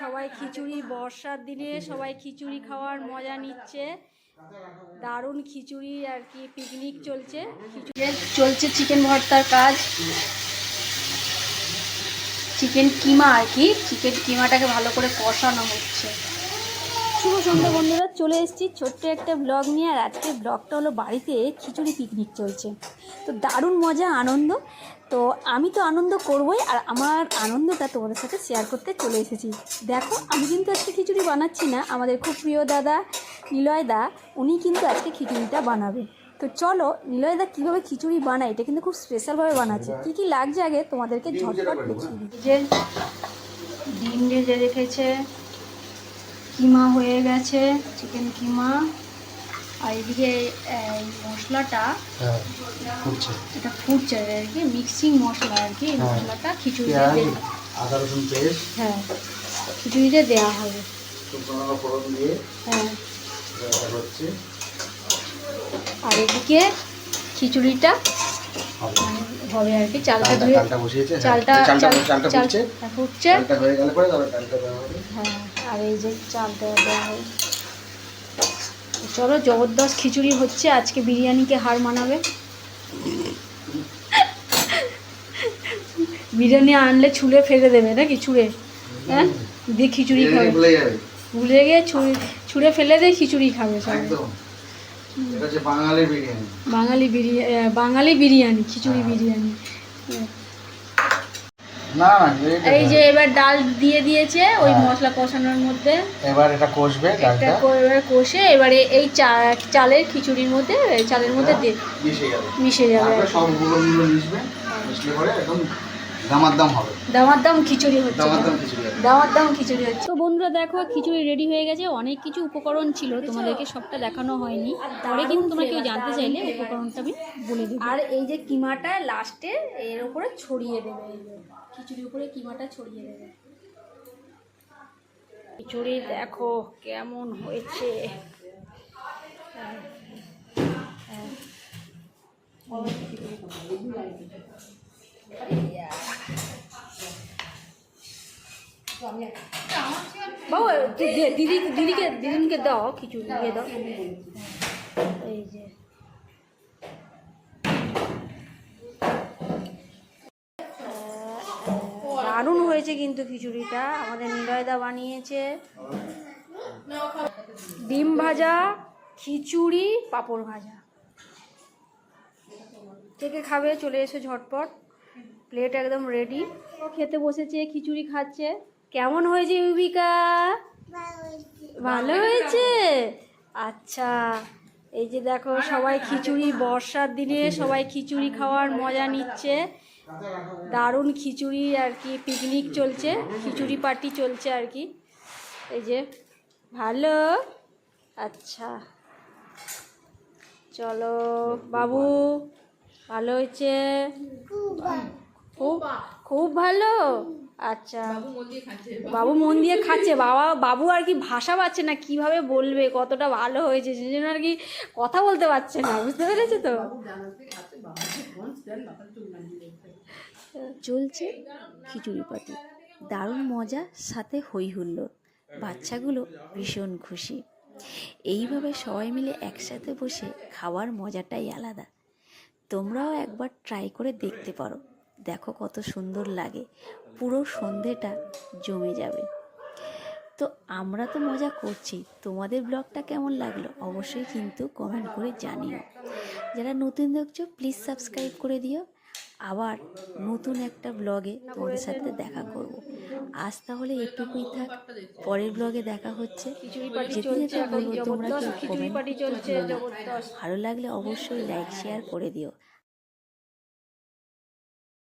সবাই খিচুড়ি, বর্ষার দিনে সবাই খিচুড়ি খাওয়ার মজা নিচ্ছে। দারুণ খিচুড়ি আর কি পিকনিক চলছে। খিচুড়ি চলছে চিকেন ভর্তার কাজ। চিকেন কিমা আর কি চিকেন কিমাটাকে ভালো করে কষানো হচ্ছে। শুভ সন্ধ্যা বন্ধুরা, চলে এসেছি ছোট্ট একটা ব্লগ নিয়ে। আর আজকে ব্লগটা হলো বাড়িতে খিচুড়ি পিকনিক চলছে। তো দারুণ মজা আনন্দ। তো আমি তো আনন্দ করবই আর আমার আনন্দটা তোমাদের সাথে শেয়ার করতে চলে এসেছি। দেখো আমি কিন্তু আজকে খিচুড়ি বানাচ্ছি না আমাদের খুব প্রিয় দাদা নিলয় দা উনি কিন্তু আজকে খিচুড়িটা বানাবে। তো চলো নিলয় দা কীভাবে খিচুড়ি বানায় এটা কিন্তু খুব স্পেশালভাবে বানাচ্ছে। কী কী লাগছে আগে তোমাদেরকে ঝটপট দেখিয়ে যে ডিম ভেজে রেখেছে কিমা হয়ে গেছে চিকেন কিমা। আর এদিকে মশলাটা হ্যাঁ ফুটছে। এটা ফুটছে আর কি মিক্সিং মশলা আর কি হ্যাঁ। মশলাটা খিচুড়িতে আদা রসুন পেস্ট। হ্যাঁ খিচুড়িতে দেওয়া হবে। ফোড়ন দিয়ে হ্যাঁ। হচ্ছে। আর এদিকে খিচুড়িটা হবে। আর কি চালটা ধুয়ে হ্যাঁ। চালটা চালটা চাল- চাল- ফুটছে। হ্যাঁ, ফুটছে। হয়ে গেলে পরে তবে ডালটা দেওয়া হবে। হ্যাঁ আর এই যে চালটা দেওয়া হবে চলো জবরদস্ত খিচুড়ি হচ্ছে আজকে বিরিয়ানিকে হার মানাবে। বিরিয়ানি আনলে ছুলে ফেলে দেবে নাকি ছুঁড়ে হ্যাঁ? দিয়ে খিচুড়ি খাবে। ভুলে গিয়ে ছুঁড়ে ছুঁড়ে ফেলে দিয়ে খিচুড়ি খাবে হচ্ছে বাঙালির বিরিয়ানি। বাঙালি বিরিয়ানি বাঙালি বিরিয়ানি খিচুড়ি হ্যাঁ। বিরিয়ানি। হ্যাঁ। না না এই যে এবার ডাল দিয়ে দিয়েছে ওই হ্যাঁ। মশলা কষানোর মধ্যে। এবার এটা কষবে একটা ডালটা। করে এবার কষে এবারে এই চা- চালের খিচুড়ির মধ্যে এই চালের মধ্যে দিয়ে মিশে যাবে। মিশে যাবে। তারপরে সব মিশবে মিশলে পরে একদম দামার দাম হবে। দামার খিচুড়ি হচ্ছে। খিচুড়ি হচ্ছে। তো বন্ধুরা দেখো খিচুড়ি রেডি হয়ে গেছে। অনেক কিছু উপকরণ ছিল তোমাদেরকে সবটা দেখানো হয়নি। পরে কিন্তু তোমরা কেউ জানতে চাইলে উপকরণটা আমি বলে দেবো। আর এই যে কিমাটা লাস্টে এর উপরে ছড়িয়ে দেবে। খিচুড়ির উপরে কিমাটা ছড়িয়ে দেবে। খিচুড়ি দেখো কেমন হয়েছে। হ্যাঁ, হ্যাঁ। বাবু দিদি দিদিকে দিদিকে দাও খিচুড়ি দিয়ে দাও। এই যে। দারুণ হয়েছে কিন্তু খিচুড়িটা। আমাদের নিলয়দা বানিয়েছে। ডিম ভাজা, খিচুড়ি, পাঁপড় ভাজা। থেকে খাবে চলে এসো ঝটপট। প্লেট একদম রেডি খেতে বসেছে, খিচুড়ি খাচ্ছে। কেমন হয়েছে ইউবিকা? ভালো হয়েছে? আচ্ছা এই যে দেখো, সবাই খিচুড়ি বর্ষার দিনে সবাই খিচুড়ি খাওয়ার মজা নিচ্ছে। দারুণ খিচুড়ি আর কি পিকনিক চলছে, খিচুড়ি পার্টি চলছে আর কি। এই যে, ভালো? আচ্ছা। চলো, বাবু, ভালো হয়েছে? খুব খুব ভালো? আচ্ছা। বাবু মন দিয়ে খাচ্ছে, বাবা, বাবু আর কি ভাষা পাচ্ছে না, কীভাবে বলবে, কতটা ভালো হয়েছে, সেই জন্য আর কি কথা বলতে পারছে না, বুঝতে পেরেছ তো? চলছে খিচুড়ি পাটি দারুণ মজা, সাথে হই বাচ্চাগুলো ভীষণ খুশি। এইভাবে সবাই মিলে একসাথে বসে খাওয়ার মজাটাই আলাদা। তোমরাও একবার ট্রাই করে দেখতে পারো। দেখো কত সুন্দর লাগে। পুরো সন্ধেটা জমে যাবে। তো আমরা তো মজা করছি। তোমাদের ব্লগটা কেমন লাগল অবশ্যই কিন্তু কমেন্ট করে জানিও। যারা নতুন দেখছ প্লিজ সাবস্ক্রাইব করে দিও। আবার নতুন একটা ব্লগে তোমাদের সাথে দেখা করব। আজ তাহলে একটুকুই থাক। পরের ব্লগে দেখা হচ্ছে। যেতে যেতে তোমরা ভালো লাগলে অবশ্যই লাইক শেয়ার করে দিও।